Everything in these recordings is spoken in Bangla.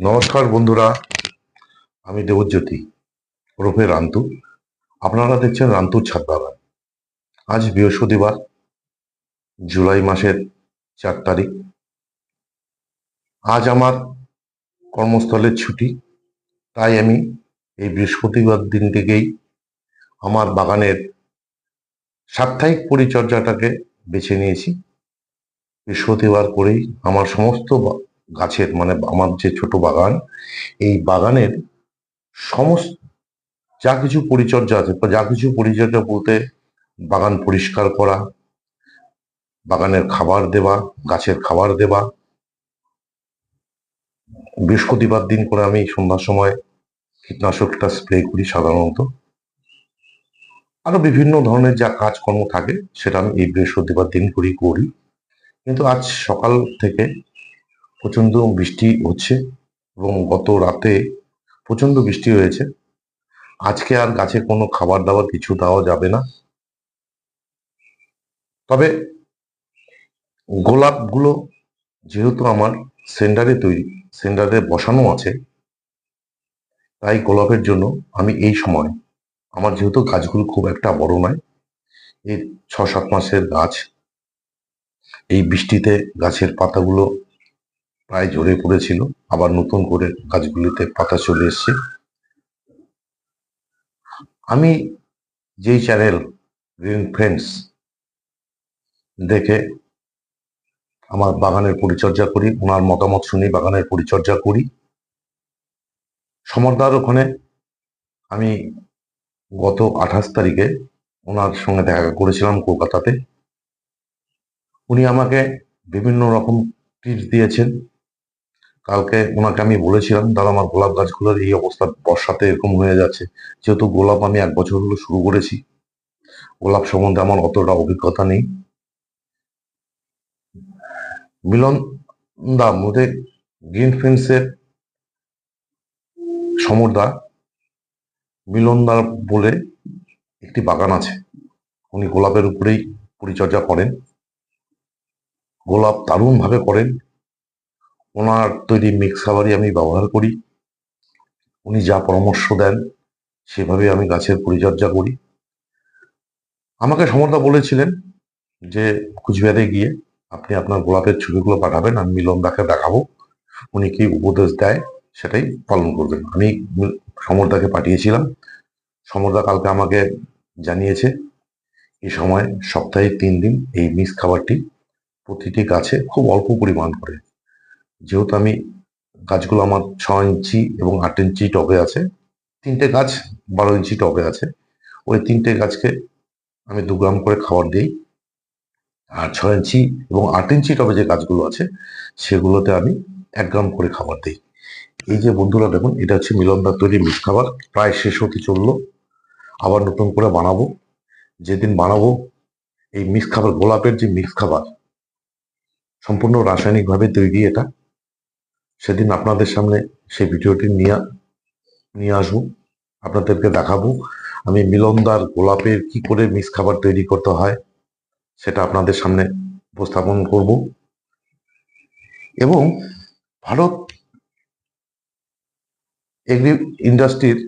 নমস্কার বন্ধুরা, আমি দেবজ্যোতি, ওরফে রান্তু। আপনারা দেখছেন রান্তুর ছাদ বাগান। আজ বৃহস্পতিবার, জুলাই মাসের চার তারিখ। আজ আমার কর্মস্থলের ছুটি, তাই আমি এই বৃহস্পতিবার দিন থেকেই আমার বাগানের সাপ্তাহিক পরিচর্যাটাকে বেছে নিয়েছি। বৃহস্পতিবার করেই আমার সমস্ত গাছের মানে আমার যে ছোট বাগান, এই বাগানের সমস্ত যা কিছু পরিচর্যা আছে যা কিছু পরিচর্যা বলতে বাগান পরিষ্কার করা, বাগানের খাবার দেওয়া, গাছের খাবার দেওয়া, বৃহস্পতিবার দিন করে আমি সন্ধ্যার সময় কীটনাশকটা স্প্রে করি সাধারণত। আরও বিভিন্ন ধরনের যা কাজকর্ম থাকে, সেটা আমি এই বৃহস্পতিবার দিন করেই করি। কিন্তু আজ সকাল থেকে প্রচণ্ড বৃষ্টি হচ্ছে এবং গত রাতে প্রচণ্ড বৃষ্টি হয়েছে। আজকে আর গাছে কোনো খাবার দাবার কিছু দেওয়া যাবে না। তবে গোলাপগুলো যেহেতু আমার সেন্টারে তৈরি, সেন্টারে বসানো আছে, তাই গোলাপের জন্য আমি এই সময়, আমার যেহেতু গাছগুলো খুব একটা বড় নয়, এই ছ সাত মাসের গাছ, এই বৃষ্টিতে গাছের পাতাগুলো প্রায় ঝরে পড়েছিল। আবার নতুন করে গাছগুলিতে পাতা চলে এসছে। আমি যেই চ্যানেল গ্রিন ফ্রেন্ডস দেখে আমার বাগানের পরিচর্যা করি, ওনার মতামত শুনি, বাগানের পরিচর্যা করি। সমরদার ওখানে আমি গত আঠাশ তারিখে ওনার সঙ্গে দেখা করেছিলাম কলকাতাতে। উনি আমাকে বিভিন্ন রকম টিপস দিয়েছেন। কালকে ওনাকে আমি বলেছিলাম দাদা আমার গোলাপ গাছগুলোর এই অবস্থা বর্ষাতে এরকম হয়ে যাচ্ছে। যেহেতু গোলাপ আমি এক বছর হলো শুরু করেছি, গোলাপ সম্বন্ধে আমার অতটা অভিজ্ঞতা নেই। মিলন দা, মধ্যে গ্রিন ফ্রেন্ডসের সমরদা মিলনদার বলে একটি বাগান আছে। উনি গোলাপের উপরেই পরিচর্যা করেন। গোলাপ দারুণ ভাবে করেন। ওনার তৈরি মিক্স খাবারই আমি ব্যবহার করি। উনি যা পরামর্শ দেন সেভাবে আমি গাছের পরিচর্যা করি। আমাকে সমরদা বলেছিলেন যে, কুচবিহারে গিয়ে আপনি আপনার গোলাপের ছবিগুলো পাঠাবেন, আমি মিলনদাকে দেখাবো। উনি কি উপদেশ দেয়, সেটাই পালন করবেন। আমি সমরদাকে পাঠিয়েছিলাম। সমরদা কালকে আমাকে জানিয়েছে, এই সময় সপ্তাহে তিন দিন এই মিক্স খাবারটি প্রতিটি গাছে খুব অল্প পরিমাণ করে। যেহেতু আমি গাছগুলো আমার ছ ইঞ্চি এবং আট ইঞ্চি টবে আছে, তিনটে গাছ বারো ইঞ্চি টবে আছে, ওই তিনটে গাছকে আমি দু গ্রাম করে খাবার দিই। আর ছ ইঞ্চি এবং আট ইঞ্চি টবে যে গাছগুলো আছে, সেগুলোতে আমি এক গ্রাম করে খাবার দিই। এই যে বন্ধুরা দেখুন, এটা হচ্ছে মিলনদার তৈরি মিক্স খাবার, প্রায় শেষ হতে চলল। আবার নতুন করে বানাবো। যেদিন বানাবো, এই মিক্স খাবার, গোলাপের যে মিক্স খাবার, সম্পূর্ণ রাসায়নিকভাবে তৈরি এটা। সেদিন আপনাদের সামনে সেই ভিডিওটি নিয়ে নিয়ে আসব, আপনাদেরকে দেখাবো। আমি মিলনদার গোলাপের কি করে মিক্স খাবার তৈরি করতে হয়, সেটা আপনাদের সামনে উপস্থাপন করব। এবং ভারত এগ্রি ইন্ডাস্ট্রির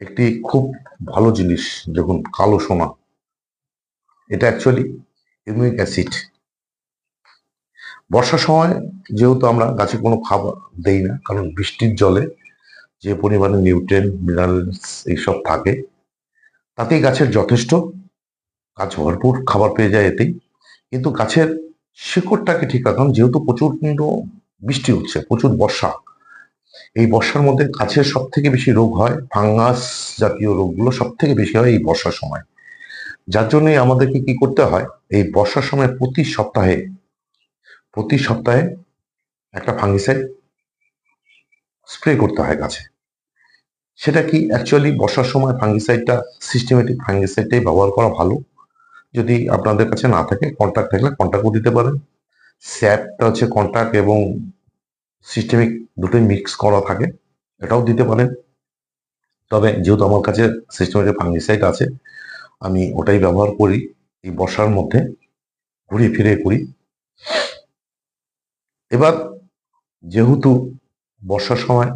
একটি খুব ভালো জিনিস, দেখুন, কালো সোনা। এটা অ্যাকচুয়ালি ইউমিক অ্যাসিড বর্ষার সময় যেহেতু আমরা গাছে কোনো খাবার দেই না, কারণ বৃষ্টির জলে যে পরিমাণে নিউট্রেন মিনারেলস এইসব থাকে, তাতেই গাছের যথেষ্ট গাছ ভরপুর খাবার পেয়ে যায় এতেই। কিন্তু গাছের শিকড়টাকে ঠিক রাখুন, যেহেতু প্রচুর কিন্তু বৃষ্টি হচ্ছে, প্রচুর বর্ষা। এই বর্ষার মধ্যে গাছের সব থেকে বেশি রোগ হয়, ফাঙ্গাস জাতীয় রোগগুলো সব থেকে বেশি হয় এই বর্ষার সময়। যার জন্যই আমাদেরকে কি করতে হয়, এই বর্ষার সময় প্রতি সপ্তাহে প্রতি সপ্তাহে একটা ফাঙ্গিসাইড স্প্রে করতে হয় গাছে। সেটা কি অ্যাকচুয়ালি বর্ষার সময় ফাঙ্গিসাইডটা সিস্টেমেটিক ফাঙ্গিসাইডটাই ব্যবহার করা ভালো? যদি আপনাদের কাছে না থাকে কন্ট্যাক্ট থাকলে কন্ট্যাক্টও দিতে পারেন। স্যাপটা হচ্ছে কন্ট্যাক্ট এবং সিস্টেমিক দুটোই মিক্স করা থাকে, এটাও দিতে পারেন। তবে যেহেতু আমার কাছে সিস্টেমেটিক ফাঙ্গিসাইড আছে, আমি ওটাই ব্যবহার করি, এই বর্ষার মধ্যে ঘুরে ফিরে করি। এবার যেহেতু বর্ষার সময়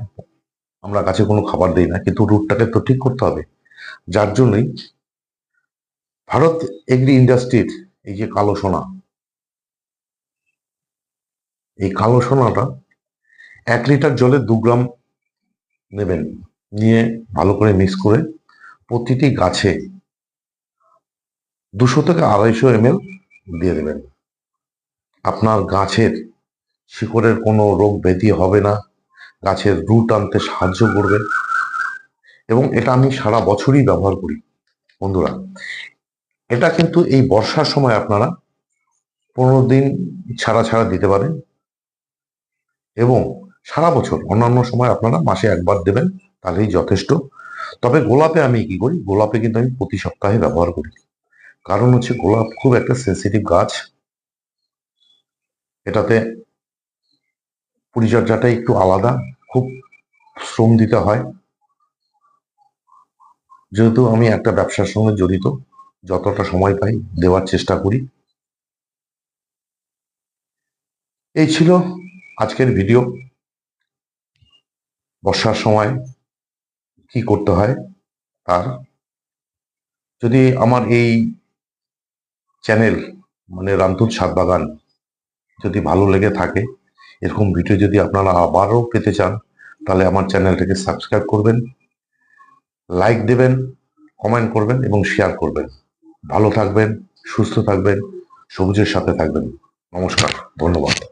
আমরা গাছে কোনো খাবার দিই না, কিন্তু রুটটাকে তো ঠিক করতে হবে। যার জন্যই ভারত এগ্রি ইন্ডাস্ট্রির এই যে কালো সোনা, এই কালো সোনাটা এক লিটার জলে দু গ্রাম নেবেন। নিয়ে ভালো করে মিক্স করে প্রতিটি গাছে দুশো থেকে আড়াইশো এম দিয়ে দেবেন। আপনার গাছের শিকড়ের কোনো রোগ ব্যাধি হবে না, গাছের রুট আনতে সাহায্য করবে। এবং এটা আমি সারা বছরই ব্যবহার করি, বন্ধুরা। এটা কিন্তু এই বর্ষার সময় আপনারা পনেরো দিন ছাড়া ছাড়া দিতে পারেন। এবং সারা বছর, অন্যান্য সময় আপনারা মাসে একবার দেবেন, তাহলেই যথেষ্ট। তবে গোলাপে আমি কি করি, গোলাপে কিন্তু আমি প্রতি সপ্তাহে ব্যবহার করি। কারণ হচ্ছে গোলাপ খুব একটা সেন্সিটিভ গাছ। এটাতে পরিচর্যাটা একটু আলাদা, খুব শ্রম দিতে হয়। যেহেতু আমি একটা ব্যবসার সঙ্গে জড়িত, যতটা সময় পাই দেওয়ার চেষ্টা করি। এই ছিল আজকের ভিডিও। বর্ষার সময় কি করতে হয় তার। যদি আমার এই চ্যানেল মানে রামতুল ছাদ বাগান যদি ভালো লেগে থাকে এরকম ভিডিও যদি আপনারা আবারও পেতে চান, তাহলে আমার চ্যানেলটাকে সাবস্ক্রাইব করবেন লাইক দেবেন কমেন্ট করবেন এবং শেয়ার করবেন। ভালো থাকবেন, সুস্থ থাকবেন, সবুজের সাথে থাকবেন। নমস্কার, ধন্যবাদ।